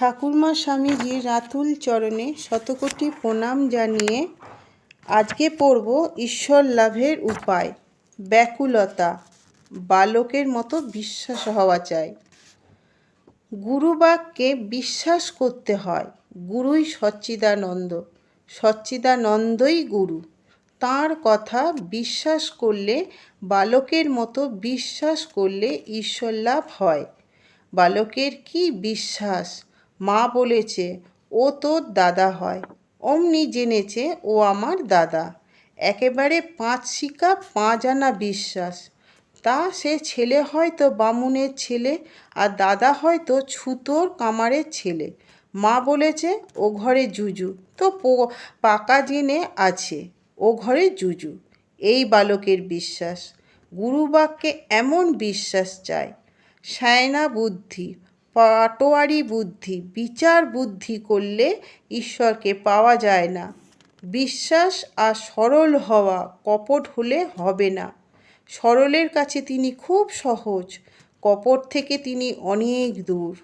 ঠাকুরমা স্বামীজির রাতুল চরণে শতকোটি প্রণাম জানিয়ে আজকে পড়ব ঈশ্বর লাভের উপায়, ব্যাকুলতা, বালকের মতো বিশ্বাস হওয়া চাই। গুরুবাক্যে বিশ্বাস করতে হয়, গুরুই সচ্চিদানন্দ, সচ্চিদানন্দই গুরু। তাঁর কথা বিশ্বাস করলে, বালকের মতো বিশ্বাস করলে ঈশ্বর লাভ হয়। বালকের কি বিশ্বাস? মা বলেছে, ও তোর দাদা হয়। অমনি জেনেছে, ও আমার দাদা। একেবারে পাঁচ শিকা পাঁচ আনা বিশ্বাস। তা সে ছেলে হয়তো বামুনের ছেলে, আর দাদা হয়তো ছুতোর কামারের ছেলে। মা বলেছে, ও ঘরে জুজু। তো পাকা জেনে আছে, ও ঘরে জুজু। এই বালকের বিশ্বাস। গুরুবাক্যে এমন বিশ্বাস চায়, সায়না বুদ্ধি। পাটোয়ারি বুদ্ধি, বিচার বুদ্ধি করলে ঈশ্বরকে পাওয়া যায় না। বিশ্বাস আর সরল হওয়া কপট হলে হবে না। সরলের কাছে তিনি খুব সহজ, কপট থেকে তিনি অনেক দূর।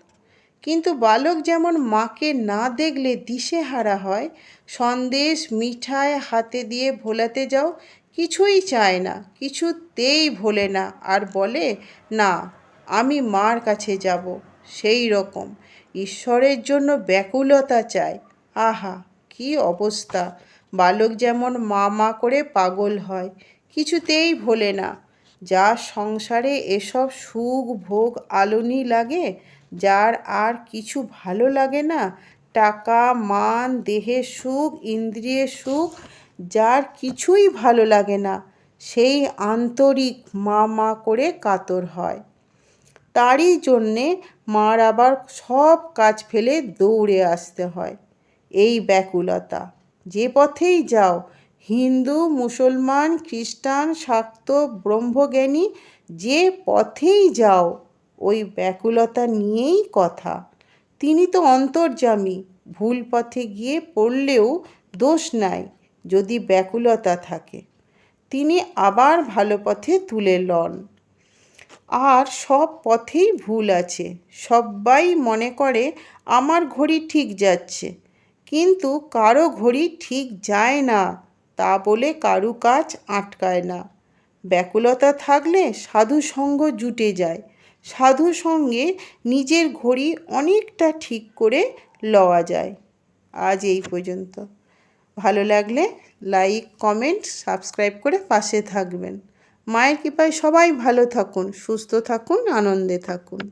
কিন্তু বালক যেমন মাকে না দেখলে দিশেহারা হয়, সন্দেশ মিঠায় হাতে দিয়ে ভোলাতে যাও, কিছুই চায় না, কিছুতেই ভোলে না, আর বলে, না, আমি মার কাছে যাব। সেই রকম। ঈশ্বরের জন্য ব্যাকুলতা চাই। আহা, কি অবস্থা। বালক যেমন মা মা করে পাগল হয়, কিছুতেই ভোলে না। যা সংসারে এসব সুখ, ভোগ, আলোনি লাগে, যার আর কিছু ভালো লাগে না। টাকা, মান দেহের সুখ ইন্দ্রিয়ের সুখ, যার কিছুই ভালো লাগে না, সেই আন্তরিক মা মা করে কাতর হয়। তারই জন্যে মার আবার সব কাজ ফেলে দৌড়ে আসতে হয়। এই ব্যাকুলতা, যে পথেই যাও, হিন্দু, মুসলমান, খ্রিস্টান, শাক্ত, ব্রহ্মজ্ঞানী, যে পথেই যাও, ওই ব্যাকুলতা নিয়েই কথা। তিনি তো অন্তর্যামী, ভুল পথে গিয়ে পড়লেও দোষ নাই, যদি ব্যাকুলতা থাকে। তিনি আবার ভালো পথে তুলে লন। আর সব পথেই ভুল আছে। সবাই মনে করে, আমার ঘড়ি ঠিক যাচ্ছে। কিন্তু কারও ঘড়ি ঠিক যায় না, তা বলে কারু কাজ আটকায় না। ব্যাকুলতা থাকলে সাধু সঙ্গ জুটে যায়। সাধু সঙ্গে নিজের ঘড়ি অনেকটা ঠিক করে লওয়া যায়। আজ এই পর্যন্ত। ভালো লাগলে লাইক, কমেন্ট, সাবস্ক্রাইব করে পাশে থাকবেন। মায়ের কৃপায় সবাই ভালো থাকুন সুস্থ থাকুন আনন্দে থাকুন।